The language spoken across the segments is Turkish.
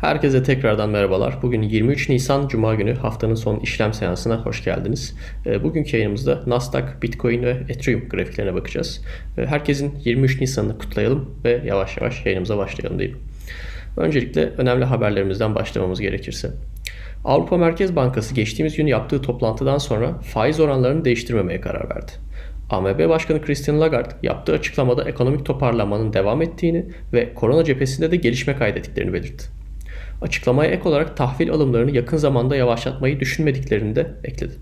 Herkese tekrardan merhabalar. Bugün 23 Nisan Cuma günü haftanın son işlem seansına hoş geldiniz. E, bugünkü yayınımızda Nasdaq, Bitcoin ve Ethereum grafiklerine bakacağız. E, herkesin 23 Nisan'ını kutlayalım ve yavaş yavaş yayınımıza başlayalım diyelim. Öncelikle önemli haberlerimizden başlamamız gerekirse. Avrupa Merkez Bankası geçtiğimiz gün yaptığı toplantıdan sonra faiz oranlarını değiştirmemeye karar verdi. AMB Başkanı Christine Lagarde yaptığı açıklamada ekonomik toparlanmanın devam ettiğini ve korona cephesinde de gelişme kaydettiklerini belirtti. Açıklamaya ek olarak tahvil alımlarını yakın zamanda yavaşlatmayı düşünmediklerini de ekledi.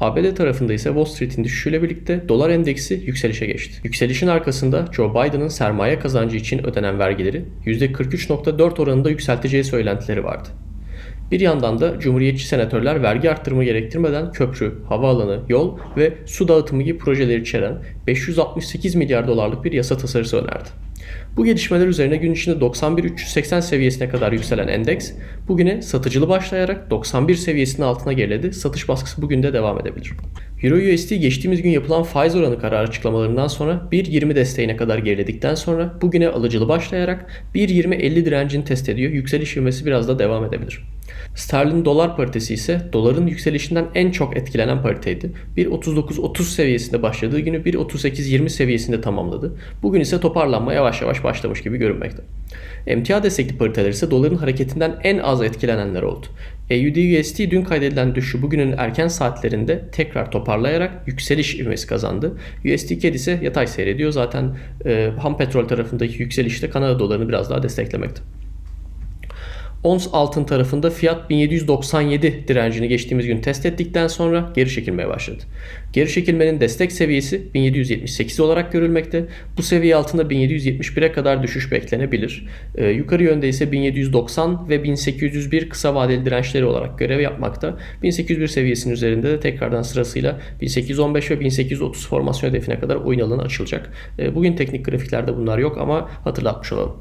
ABD tarafında ise Wall Street'in düşüşüyle birlikte dolar endeksi yükselişe geçti. Yükselişin arkasında Joe Biden'ın sermaye kazancı için ödenen vergileri %43.4 oranında yükselteceği söylentileri vardı. Bir yandan da Cumhuriyetçi senatörler vergi arttırımı gerektirmeden köprü, havaalanı, yol ve su dağıtımı gibi projeleri içeren 568 milyar dolarlık bir yasa tasarısı önerdi. Bu gelişmeler üzerine gün içinde 91.380 seviyesine kadar yükselen endeks bugüne satıcılı başlayarak 91 seviyesinin altına geriledi. Satış baskısı bugün de devam edebilir. Euro USD geçtiğimiz gün yapılan faiz oranı kararı açıklamalarından sonra 1.20 desteğine kadar geriledikten sonra bugüne alıcılı başlayarak 1.20.50 direncini test ediyor. Yükseliş ivmesi biraz da devam edebilir. Sterlin dolar paritesi ise doların yükselişinden en çok etkilenen pariteydi. 1.39.30 seviyesinde başladığı günü 1.38.20 seviyesinde tamamladı. Bugün ise toparlanma yavaş yavaş başlamış gibi görünmekte. Emtia destekli pariteler ise doların hareketinden en az etkilenenler oldu. AUD-USD dün kaydedilen düşüşü bugünün erken saatlerinde tekrar toparlayarak yükseliş ivmesi kazandı. USD CAD ise yatay seyrediyor. Zaten e, ham petrol tarafındaki yükselişte Kanada dolarını biraz daha desteklemekte. Ons altın tarafında fiyat 1797 direncini geçtiğimiz gün test ettikten sonra geri çekilmeye başladı. Geri çekilmenin destek seviyesi 1778 olarak görülmekte. Bu seviye altında 1771'e kadar düşüş beklenebilir. Ee, yukarı yönde ise 1790 ve 1801 kısa vadeli dirençleri olarak görev yapmakta. 1801 seviyesinin üzerinde de tekrardan sırasıyla 1815 ve 1830 formasyon hedefine kadar oyun alanı açılacak. Ee, bugün teknik grafiklerde bunlar yok ama hatırlatmış olalım.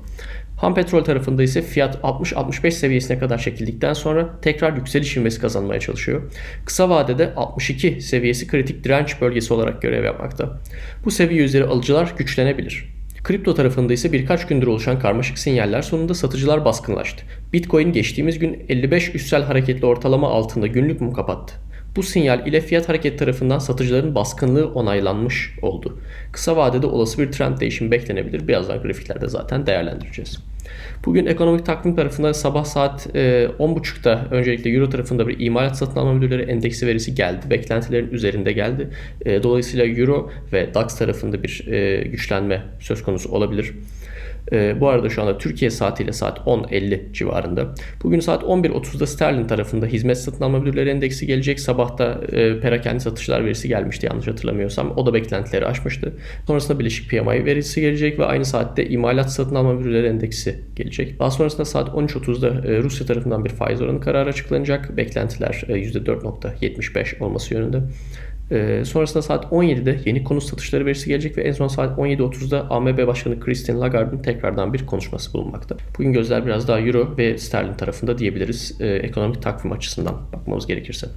Ham petrol tarafında ise fiyat 60-65 seviyesine kadar çekildikten sonra tekrar yükseliş ivmesi kazanmaya çalışıyor. Kısa vadede 62 seviyesi kritik direnç bölgesi olarak görev yapmakta. Bu seviye üzeri alıcılar güçlenebilir. Kripto tarafında ise birkaç gündür oluşan karmaşık sinyaller sonunda satıcılar baskınlaştı. Bitcoin geçtiğimiz gün 55 üstsel hareketli ortalama altında günlük mum kapattı. Bu sinyal ile fiyat hareket tarafından satıcıların baskınlığı onaylanmış oldu. Kısa vadede olası bir trend değişimi beklenebilir. Birazdan grafiklerde zaten değerlendireceğiz. Bugün ekonomik takvim tarafında sabah saat 10.30'da öncelikle Euro tarafında bir imalat satın alma müdürleri endeksi verisi geldi. Beklentilerin üzerinde geldi. E, dolayısıyla Euro ve DAX tarafında bir e, güçlenme söz konusu olabilir. E, bu arada şu anda Türkiye saatiyle saat 10.50 civarında. Bugün saat 11.30'da Sterlin tarafında hizmet satın alma müdürleri endeksi gelecek. Sabahta e, perakende satışlar verisi gelmişti yanlış hatırlamıyorsam. O da beklentileri aşmıştı. Sonrasında Birleşik PMI verisi gelecek ve aynı saatte imalat satın alma müdürleri endeksi gelecek. Daha sonrasında saat 13.30'da e, Rusya tarafından bir faiz oranı kararı açıklanacak. Beklentiler e, %4.75 olması yönünde. E, sonrasında saat 17'de yeni konut satışları verisi gelecek ve en son saat 17.30'da AMB Başkanı Christine Lagarde'ın tekrardan bir konuşması bulunmakta. Bugün gözler biraz daha Euro ve Sterlin tarafında diyebiliriz e, ekonomik takvim açısından bakmamız gerekirse.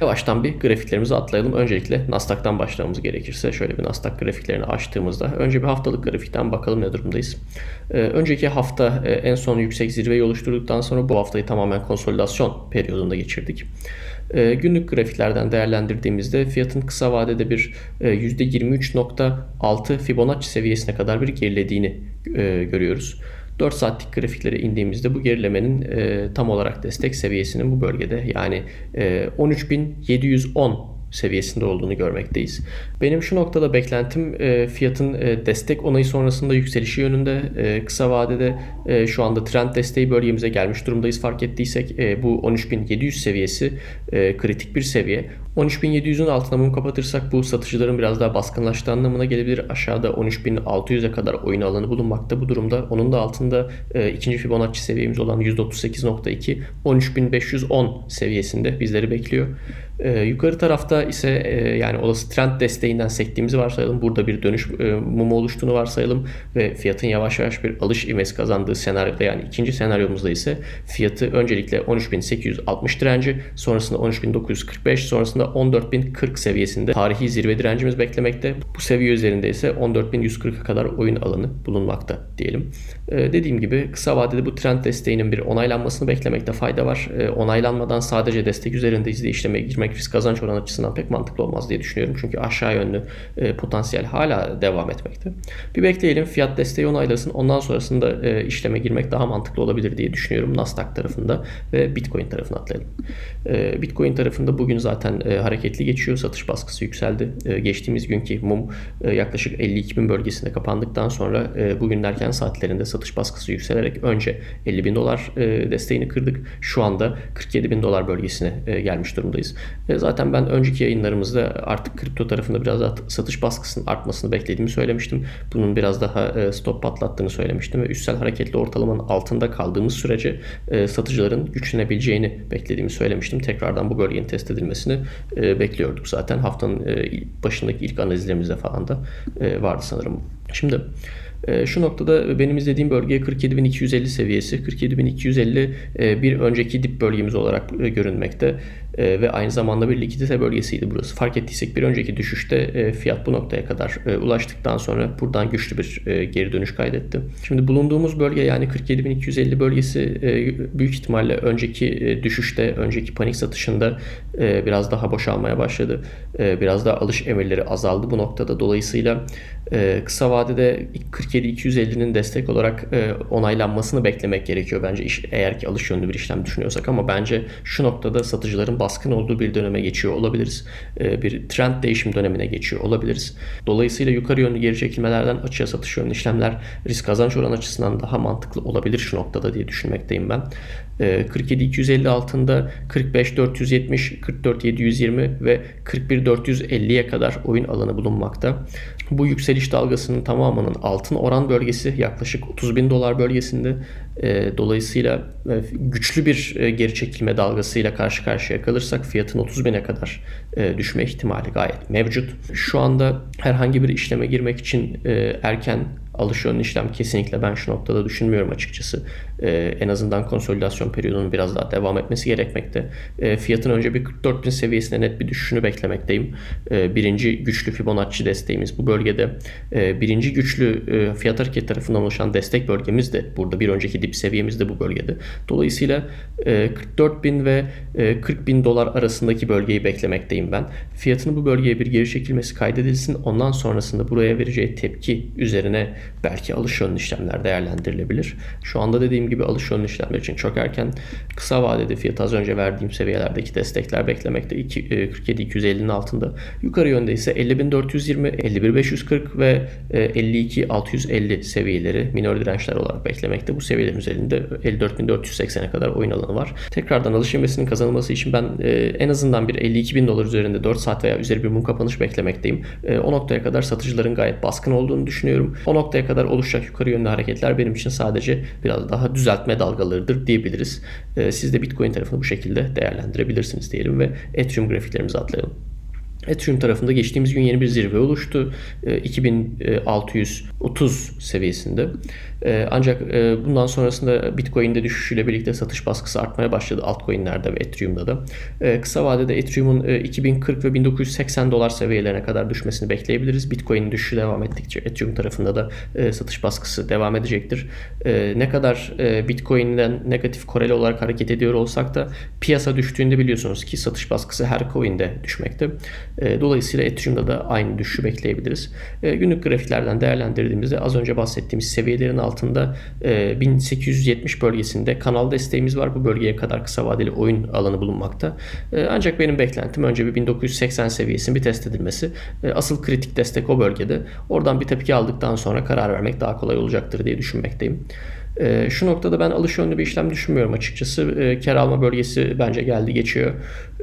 Yavaştan bir grafiklerimizi atlayalım. Öncelikle Nasdaq'tan başlamamız gerekirse şöyle bir Nasdaq grafiklerini açtığımızda önce bir haftalık grafikten bakalım ne durumdayız. E, önceki hafta e, en son yüksek zirveyi oluşturduktan sonra bu haftayı tamamen konsolidasyon periyodunda geçirdik. E, günlük grafiklerden değerlendirdiğimizde fiyatın kısa vadede bir e, %23.6 Fibonacci seviyesine kadar bir gerilediğini e, görüyoruz. 4 saatlik grafiklere indiğimizde bu gerilemenin e, tam olarak destek seviyesinin bu bölgede yani e, 13.710 seviyesinde olduğunu görmekteyiz. Benim şu noktada beklentim e, fiyatın e, destek onayı sonrasında yükselişi yönünde e, kısa vadede şu anda trend desteği bölgemize gelmiş durumdayız fark ettiysek bu 13.700 seviyesi kritik bir seviye. 13.700'ün altına mum kapatırsak bu satıcıların biraz daha baskınlaştığı anlamına gelebilir. Aşağıda 13.600'e kadar oyun alanı bulunmakta. Bu durumda onun da altında e, ikinci Fibonacci seviyemiz olan %38.2 13.510 seviyesinde bizleri bekliyor. E, yukarı tarafta ise e, yani olası trend desteğinden sektiğimizi varsayalım. Burada bir dönüş e, mumu oluştuğunu varsayalım ve fiyatın yavaş yavaş bir alış ivmesi kazandığı senaryoda yani ikinci senaryomuzda ise fiyatı öncelikle 13.860 direnci sonrasında 13.945 sonrasında 14.040 seviyesinde tarihi zirve direncimiz beklemekte. Bu seviye üzerinde ise 14.140'a kadar oyun alanı bulunmakta diyelim. E, dediğim gibi kısa vadede bu trend desteğinin bir onaylanmasını beklemekte fayda var. E, onaylanmadan sadece destek üzerinde izle işleme girmek risk kazanç oranı açısından pek mantıklı olmaz diye düşünüyorum. Çünkü aşağı yönlü e, potansiyel hala devam etmekte. Bir bekleyelim fiyat desteği onaylasın. Ondan sonrasında e, işleme girmek daha mantıklı olabilir diye düşünüyorum. Nasdaq tarafında ve Bitcoin tarafına atlayalım. E, Bitcoin tarafında bugün zaten hareketli geçiyor. Satış baskısı yükseldi. Geçtiğimiz günkü mum yaklaşık 52 bin bölgesinde kapandıktan sonra bugün erken saatlerinde satış baskısı yükselerek önce 50 bin dolar e, desteğini kırdık. Şu anda 47 bin dolar bölgesine gelmiş durumdayız. E, zaten ben önceki yayınlarımızda artık kripto tarafında biraz daha satış baskısının artmasını beklediğimi söylemiştim. Bunun biraz daha e, stop patlattığını söylemiştim ve üstsel hareketli ortalamanın altında kaldığımız sürece e, satıcıların güçlenebileceğini beklediğimi söylemiştim. Tekrardan bu bölgenin test edilmesini e, bekliyorduk zaten. Haftanın başındaki ilk analizlerimizde falan da vardı sanırım. Şimdi şu noktada benim izlediğim bölge 47.250 seviyesi. 47.250 e, bir önceki dip bölgemiz olarak e, ve aynı zamanda bir likidite bölgesiydi burası. Fark ettiysek bir önceki düşüşte fiyat bu noktaya kadar ulaştıktan sonra buradan güçlü bir geri dönüş kaydetti. Şimdi bulunduğumuz bölge yani 47.250 bölgesi büyük ihtimalle önceki düşüşte, önceki panik satışında biraz daha boşalmaya başladı. Biraz daha alış emirleri azaldı bu noktada. Dolayısıyla kısa vadede 47-250'nin destek olarak onaylanmasını beklemek gerekiyor bence eğer ki alış yönlü bir işlem düşünüyorsak ama bence şu noktada satıcıların baskın olduğu bir döneme geçiyor olabiliriz. E, bir trend değişim dönemine geçiyor olabiliriz. Dolayısıyla yukarı yönlü geri çekilmelerden açığa satış yönlü işlemler risk kazanç oranı açısından daha mantıklı olabilir şu noktada diye düşünmekteyim ben. 47-250 altında 45-470, 44-720 ve 41-450'ye kadar oyun alanı bulunmakta. Bu yükseliş dalgasının tamamının altın oran bölgesi yaklaşık 30 bin dolar bölgesinde. Dolayısıyla güçlü bir geri çekilme dalgasıyla karşı karşıya kalırsak fiyatın 30 bine kadar düşme ihtimali gayet mevcut. Şu anda herhangi bir işleme girmek için erken alış yönlü işlem kesinlikle ben şu noktada düşünmüyorum açıkçası. E, en azından konsolidasyon periyodunun biraz daha devam etmesi gerekmekte. E, fiyatın önce bir 44 bin seviyesine net bir düşüşünü beklemekteyim. E, birinci güçlü Fibonacci desteğimiz bu bölgede. E, birinci güçlü e, fiyat hareket tarafından oluşan destek bölgemiz de burada bir önceki dip seviyemiz de bu bölgede. Dolayısıyla e, 44 bin ve e, 40 bin dolar arasındaki bölgeyi beklemekteyim ben. Fiyatının bu bölgeye bir geri çekilmesi kaydedilsin. Ondan sonrasında buraya vereceği tepki üzerine belki alış yönlü işlemler değerlendirilebilir. Şu anda dediğim gibi alış yönlü işlemler için çok erken. Kısa vadede fiyat az önce verdiğim seviyelerdeki destekler beklemekte 47-250'nin e, altında. Yukarı yönde ise 50.420, 51.540 ve 52.650 e, seviyeleri minor dirençler olarak beklemekte. Bu seviyelerin üzerinde 54.480'e kadar oyun alanı var. Tekrardan alış ivmesinin kazanılması için ben e, en azından bir 52.000 dolar üzerinde 4 saat veya üzeri bir mum kapanış beklemekteyim. O noktaya kadar satıcıların gayet baskın olduğunu düşünüyorum. O noktaya kadar oluşacak yukarı yönlü hareketler benim için sadece biraz daha düzeltme dalgalarıdır diyebiliriz. Ee, siz de Bitcoin tarafını bu şekilde değerlendirebilirsiniz diyelim ve Ethereum grafiklerimizi atlayalım. Ethereum tarafında geçtiğimiz gün yeni bir zirve oluştu. 2630 ee, seviyesinde. Ee, ancak e, bundan sonrasında Bitcoin'de düşüşüyle birlikte satış baskısı artmaya başladı altcoin'lerde ve Ethereum'da da. Kısa vadede Ethereum'un 2040 e, ve 1980 dolar seviyelerine kadar düşmesini bekleyebiliriz. Bitcoin'in düşüşü devam ettikçe Ethereum tarafında da e, satış baskısı devam edecektir. Ne kadar Bitcoin'den negatif koreli olarak hareket ediyor olsak da piyasa düştüğünde biliyorsunuz ki satış baskısı her coin'de düşmekte. Dolayısıyla Ethereum'da da aynı düşüşü bekleyebiliriz. Günlük grafiklerden değerlendirdiğimizde az önce bahsettiğimiz seviyelerin altında altında 1870 e, bölgesinde kanal desteğimiz var. Bu bölgeye kadar kısa vadeli oyun alanı bulunmakta. E, ancak benim beklentim önce bir 1980 seviyesinin bir test edilmesi. E, asıl kritik destek o bölgede. Oradan bir tepki aldıktan sonra karar vermek daha kolay olacaktır diye düşünmekteyim. E, şu noktada ben alış yönlü bir işlem düşünmüyorum açıkçası. E, kar alma bölgesi bence geldi geçiyor.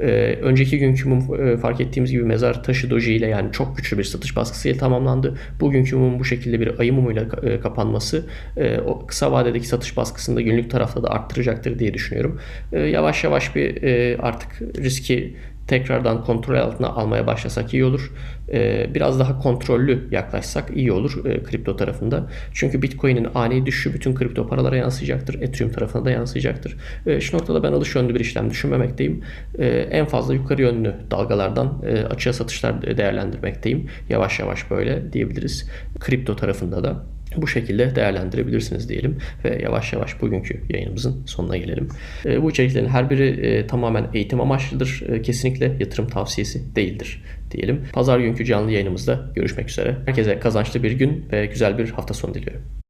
E, önceki günkü mum e, fark ettiğimiz gibi mezar taşı doji ile yani çok güçlü bir satış baskısıyla tamamlandı. Bugünkü mum bu şekilde bir ayı mumuyla e, kapanması e, o kısa vadedeki satış baskısını da günlük tarafta da arttıracaktır diye düşünüyorum. E, yavaş yavaş bir e, artık riski tekrardan kontrol altına almaya başlasak iyi olur. Ee, biraz daha kontrollü yaklaşsak iyi olur e, kripto tarafında. Çünkü Bitcoin'in ani düşüşü bütün kripto paralara yansıyacaktır. Ethereum tarafına da yansıyacaktır. E, şu noktada ben alış yönlü bir işlem düşünmemekteyim. E, en fazla yukarı yönlü dalgalardan e, açığa satışlar değerlendirmekteyim. Yavaş yavaş böyle diyebiliriz. Kripto tarafında da bu şekilde değerlendirebilirsiniz diyelim ve yavaş yavaş bugünkü yayınımızın sonuna gelelim. E, bu içeriklerin her biri e, tamamen eğitim amaçlıdır. E, kesinlikle yatırım tavsiyesi değildir diyelim. Pazar günkü canlı yayınımızda görüşmek üzere. Herkese kazançlı bir gün ve güzel bir hafta sonu diliyorum.